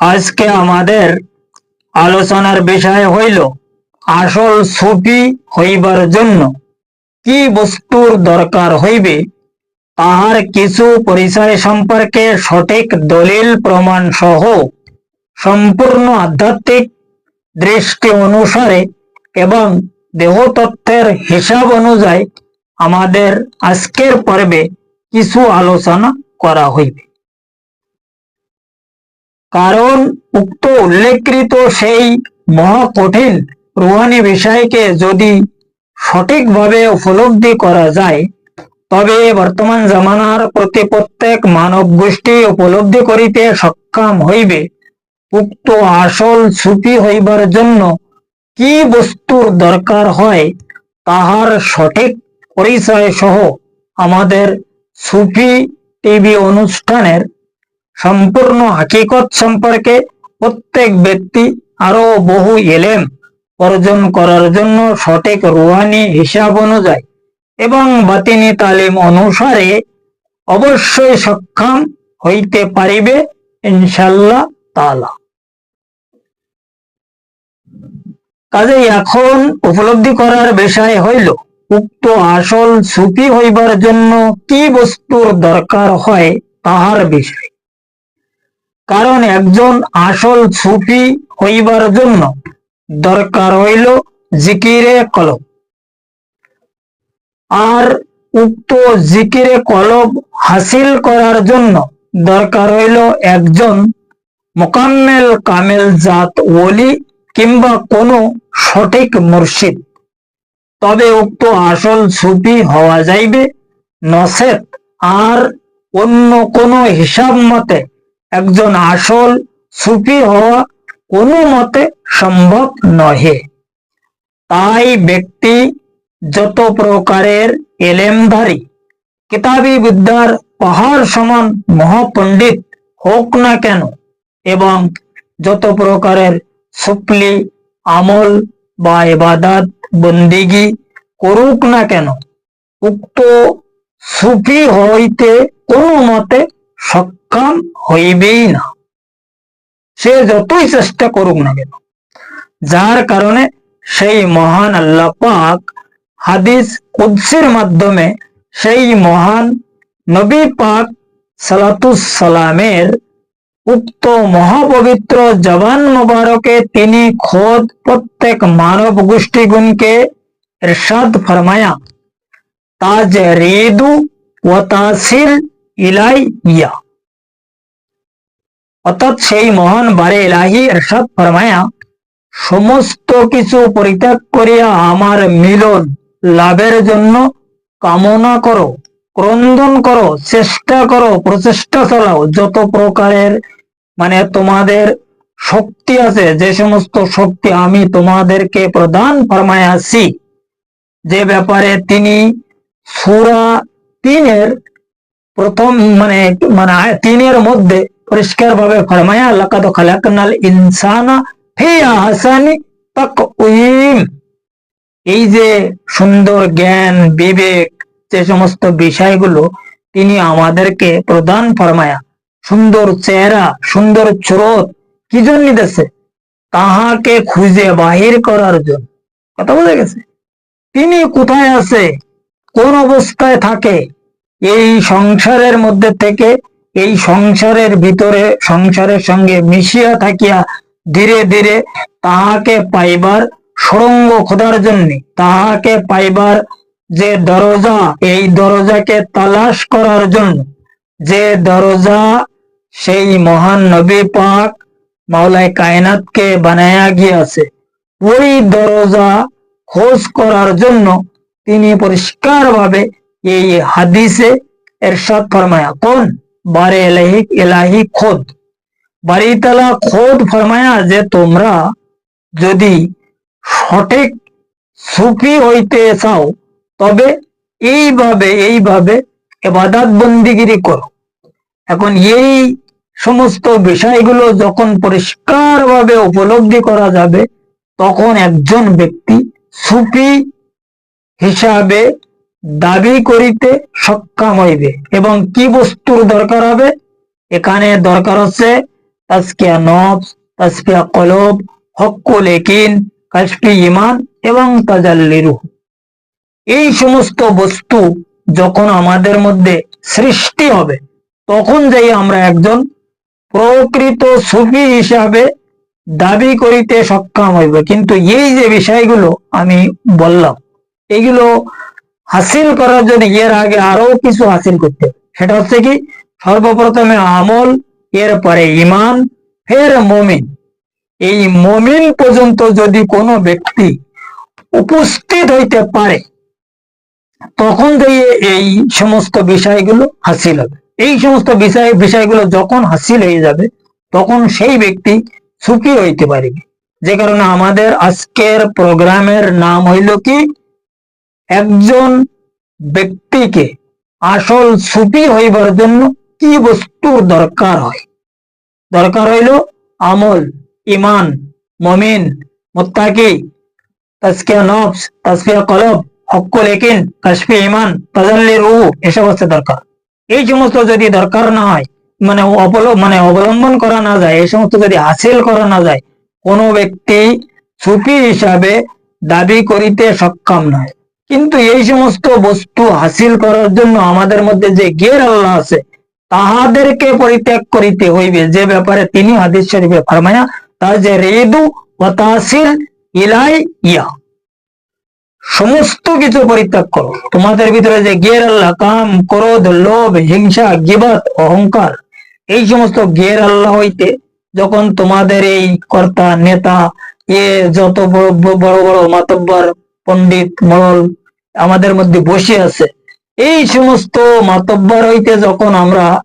আজকে আমাদের আলোচনার বিষয় হইল আসল সুফি হইবার জন্য কি বস্তুর দরকার হইবে, তাহার কিছু পরিচয় সম্পর্কে সঠিক দলিল প্রমাণ সহ সম্পূর্ণ আধ্যাত্মিক দৃষ্টি অনুসারে এবং দেহতত্ত্বের হিসাব অনুযায়ী আমাদের আজকের পর্বে কিছু আলোচনা করা হইবে। কারণ উক্ত উল্লেখকৃত সেই মহা কঠিন রুহানি বিষয়কে যদি সঠিকভাবে উপলব্ধি করা যায়, তবে বর্তমান জামানার প্রতি প্রত্যেক মানব গোষ্ঠী উপলব্ধি করিতে সক্ষম হইবে। উক্ত আসল সুফি হইবার জন্য কি বস্তুর দরকার হয়, তাহার সঠিক পরিচয় সহ আমাদের সুফি টিভি অনুষ্ঠানের সম্পূর্ণ হাকিকত সম্পর্কে প্রত্যেক ব্যক্তি আরও বহু এলেম অর্জন করার জন্য সঠিক রুহানি হিসাব অনুযায়ী এবং বাতিনি তালিম অনুসারে অবশ্যই সক্ষম হইতে পারিবে ইনশাল্লাহ তালা কাজেই এখন উপলব্ধি করার বিষয় হইল, উক্ত আসল সুফি হইবার জন্য কি বস্তুর দরকার হয় তাহার বিষয়। কারণ একজন আসল সুফি হইবার জন্য দরকার হইল জিকিরে কলব। আর উক্ত জিকিরে কলব হাসিল করার জন্য দরকার হইল একজন মোকাম্মেল কামেল জাত ওলি কিংবা কোনো সঠিক মুর্শিদ। তবে উক্ত আসল সুফি হওয়া যাইবে নসেত আর অন্য কোনো হিসাব মতে একজন আসল সুফি হওয়া কোনো মতে সম্ভব নহে। তাই ব্যক্তি যত প্রকারের এলেমধারী, কিতাবী বিদ্যার পাহাড় সমান মহাপণ্ডিত হোক না কেন, এবং যত প্রকারের সুপলি আমল বা এবাদাত বন্দিগি করুক না কেন, উক্ত সুফি হইতে কোনো মতে সক্ষম হইবেই না সে যতই চেষ্টা করুক না কেন যার কারণে সেই মহান আল্লাহ পাক হাদিস কুদ্সির মাধ্যমে সেই মহান নবী পাক সালাতুস সালামের উক্ত মহাপবিত্র জবান মোবারকে তিনি খোদ প্রত্যেক মানব গোষ্ঠীগুণকে ইরশাদ ফরমায়া তাজ রিদু ও তাসিল ইলাই ইয়া অর্থাৎ সেই মহান বারে এলাহি ইরশাদ ফরমায়া, সমস্ত কিছু পরিত্যাগ করিয়া আমার মিলন লাভের জন্য কামনা করো, ক্রন্দন করো, চেষ্টা করো, প্রচেষ্টা চালাও। যত প্রকারের মানে তোমাদের শক্তি আছে, যে সমস্ত শক্তি আমি তোমাদেরকে প্রদান ফরমায় আছি যে ব্যাপারে তিনি সুরা তিনের প্রথম মানে মানে তিনের মধ্যে পরিষ্কার ভাবে ফরমায়া খালাকনাল ইনসানা ফি আহসানি তাকওয়িম এই যে সুন্দর জ্ঞান, বিবেক, যে সমস্ত বিষয়গুলো তিনি আমাদেরকে প্রদান ফরমায়া, সুন্দর চেহারা, সুন্দর স্রোত কি জন্য দিতেছে? তাহাকে খুঁজে বাহির করার জন্য। কথা বোঝা গেছে? তিনি কোথায় আছে? কোন অবস্থায় থাকে? এই সংসারের মধ্যে থেকে এই সংসারের ভিতরে, সংসারের সঙ্গে মিশিয়া থাকিয়া ধীরে ধীরে তাহাকে পাইবার সুরঙ্গ খোদার জন্য, তাহাকে পাইবার যে দরজা, এই দরজাকে তালাশ করার জন্য, যে দরজা সেই মহান নবী পাক মাওলায় কায়নাতকে বানায়া গিয়াছে, ওই দরজা খোঁজ করার জন্য তিনি পরিষ্কার ভাবে এই হাদিসে এরশাদ ফরমায়া, কোন? বারে এলাহি এলাহি খোদ। বাড়িতলা খোদ ফরমায়া যে তোমরা যদি সঠিক সুফি হইতে চাও, তবে এইভাবে এইভাবে এবাদাত বন্দিগিরি করো। এখন এই সমস্ত বিষয়গুলো যখন পরিষ্কারভাবে উপলব্ধি করা যাবে, তখন একজন ব্যক্তি সুফি হিসাবে দাবি করিতে সক্ষম হইবে এবং কি বস্তুর দরকার হবে? এখানে দরকার হচ্ছে তাস্কিয়া নফস তাসফিয়া কলব হক্কুল একিন কাশফি ইমান এবং তাজাল্লি রুহ। এই সমস্ত বস্তু যখন আমাদের মধ্যে সৃষ্টি হবে, তখন যাই আমরা একজন প্রকৃত সুফি হিসাবে দাবি করিতে সক্ষম হইব। কিন্তু এই যে বিষয়গুলো আমি বললাম, এগুলো হাসিল করার জন্য এর আগে আরও কিছু হাসিল করতে। সেটা হচ্ছে কি, সর্বপ্রথমে আমল, এরপরে ইমান ফের মমিন। এই মমিন পর্যন্ত যদি কোনো ব্যক্তি উপস্থিত হইতে পারে, তখন দিয়ে এই সমস্ত বিষয়গুলো হাসিল হবে। এই সমস্ত বিষয়, বিষয়গুলো যখন হাসিল হয়ে যাবে, তখন সেই ব্যক্তি সুখী হইতে পারবে। যে কারণে আমাদের আজকের প্রোগ্রামের নাম হইল কি একজন ব্যক্তিকে আসল সুফি হইবার জন্য কি বস্তুর দরকার হয়? দরকার হইল আমল ইমান মমিন, মুত্তাকি তাসকিয়া নফস তাসফিয়া কলব হক্কুল একিন কাশফি ইমান তাজাল্লি রুহ এসব হচ্ছে দরকার। এই সমস্ত যদি দরকার না হয় মানে অবল মানে অবলম্বন করা না যায় এই সমস্ত যদি হাসিল করা না যায়, কোনো ব্যক্তি সুফি হিসাবে দাবি করিতে সক্ষম নয়। কিন্তু এই সমস্ত বস্তু হাসিল করার জন্য আমাদের মধ্যে যে গের আল্লাহ আছে, তাহাদেরকে পরিত্যাগ করিতে হইবে। যে ব্যাপারে তিনি হাদিস শরীফে ফরমায়া তা যে রেদু ও তাসিল ইলাই ইয়া। সমস্ত কিছু পরিত্যাগ করো। তোমাদের ভিতরে যে গের আল্লাহ, কাম, ক্রোধ, লোভ, হিংসা, গিবত, অহংকার, এই সমস্ত গের আল্লাহ হইতে যখন তোমাদের এই কর্তা, নেতা, এ যত বড় বড় মাতব্বর পণ্ডিত মরল আমাদের মধ্যে বসে আছে। এই সমস্ত মাতব্বর হইতে যখন আমরা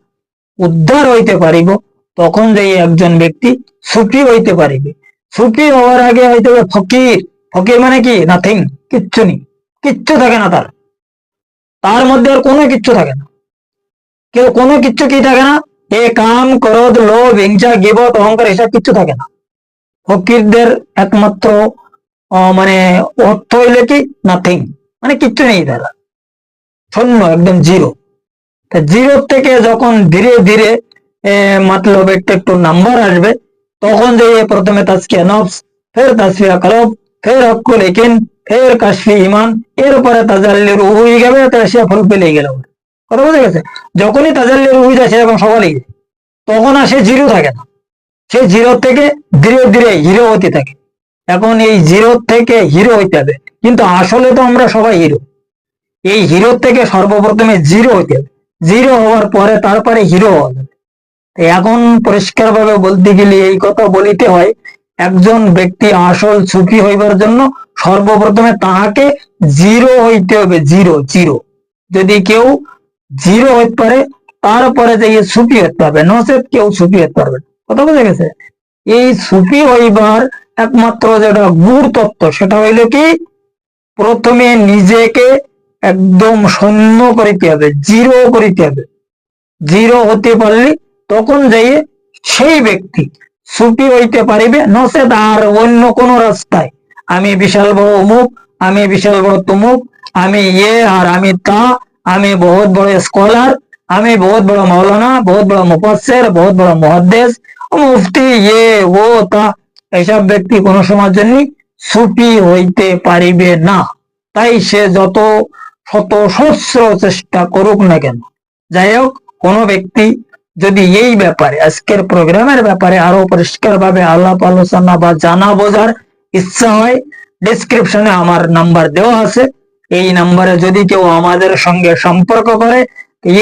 উদ্ধার হইতে পারিব, তখন যে একজন ব্যক্তি সুফি হইতে পারিবে। সুফি হওয়ার আগে হইতে হবে ফকির। ফকির মানে কি? নাথিং, কিচ্ছু নেই। কিচ্ছু থাকে না তার। তার মধ্যে আর কোনো কিচ্ছু থাকে না। কেউ কোনো কিচ্ছু কি থাকে না? এ কাম ক্রোধ লোভ, হিংসা, গিবত, অহংকার, এসব কিচ্ছু থাকে না। ফকিরদের একমাত্র মানে অর্থ হইলে কি নাথিং মানে কিচ্ছু নেই তারা। শূন্য, একদম জিরো জিরো থেকে যখন ধীরে ধীরে মতলব একটু একটু নাম্বার আসবে, তখন যে প্রথমে তাজকিয়া নফস, ফের তাসফিয়া কলব, ফের হকুল একিন, ফের কাশফি ইমান এরপরে তাজাল্লির রুহ হয়ে যাবে সে ফল পেলেই গেল। কথা বুঝে গেছে? যখনই তাজাল্লির রুহ যায় সেরকম সকালেই তখন আর সে জিরো থাকে না। সে জিরো থেকে ধীরে ধীরে হিরো হতে থাকে। এখন এই জিরো থেকে হিরো হইতে হবে। কিন্তু আসলে তো আমরা সবাই হিরো এই হিরো থেকে সর্বপ্রথমে জিরো হইতে হবে। জিরো হওয়ার পরে তারপরে হিরো হওয়া যাবে। এখন পরিষ্কার ভাবে বলতে গেলে এই কথা বলিতে হয়, একজন ব্যক্তি আসল সুখী হইবার জন্য সর্বপ্রথমে তাহাকে জিরো হইতে হবে জিরো জিরো যদি কেউ জিরো হইতে পারে, তারপরে যে সুফি হতে পারবে নচেত কেউ সুফি হতে পারবে। কথা বুঝে গেছে? এই সুফি হইবার একমাত্র যেটা গুড় তত্ত্ব, সেটা হইল কি? প্রথমে নিজেকে একদম শূন্য করিতে হবে জিরো করিতে হবে জিরো হতে পারলে তখন যাইয়ে সেই ব্যক্তি সুফি হইতে পারিবে, নচেত আর অন্য কোন রাস্তায়। আমি বিশাল বড় অমুক, আমি বিশাল বড় তমুক, আমি ইয়ে আর আমি তা, আমি বহুত বড় স্কলার, আমি বহুত বড় মৌলানা বহুত বড় মুফাসসির, বহুত বড় মুহাদ্দিস মুফতি ইয়ে ও, তা এসব ব্যক্তি কোন সময়ের জন্য সুফি হইতে পারিবে না। তাই সে যত শত সহস্র চেষ্টা করুক না কেন, যাই হোক, কোনো ব্যক্তি যদি এই ব্যাপারে, আজকের প্রোগ্রামের ব্যাপারে আরও পরিষ্কার ভাবে আলাপ আলোচনা বা জানা বোঝার ইচ্ছা হয় ডিসক্রিপশনে আমার নাম্বার দেওয়া আছে। এই নাম্বারে যদি কেউ আমাদের সঙ্গে সম্পর্ক করে,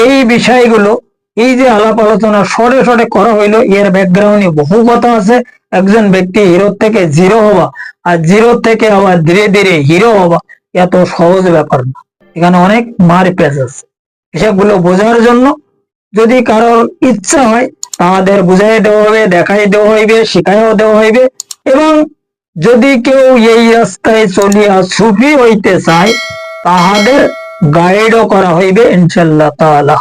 এই বিষয়গুলো, এই যে আলাপ আলোচনা সরে সরে করা হইল, এর ব্যাকগ্রাউন্ডে বহু কথা আছে। একজন ব্যক্তি হিরো থেকে জিরো হওয়া আর জিরো থেকে আবার ধীরে ধীরে হিরো হওয়া এত সহজ ব্যাপার না। এখানে অনেক মার পেজ আছে। এসবগুলো বোঝার জন্য যদি কারোর ইচ্ছা হয়, তাদের বুঝাই দেওয়া হবে, দেখাই দেওয়া হইবে, শিখাইও দেওয়া হইবে এবং যদি কেউ এই রাস্তায় চলিয়া সুফি হইতে চায়, তাহাদের গাইডও করা হইবে ইনশাল্লাহ তাআলা।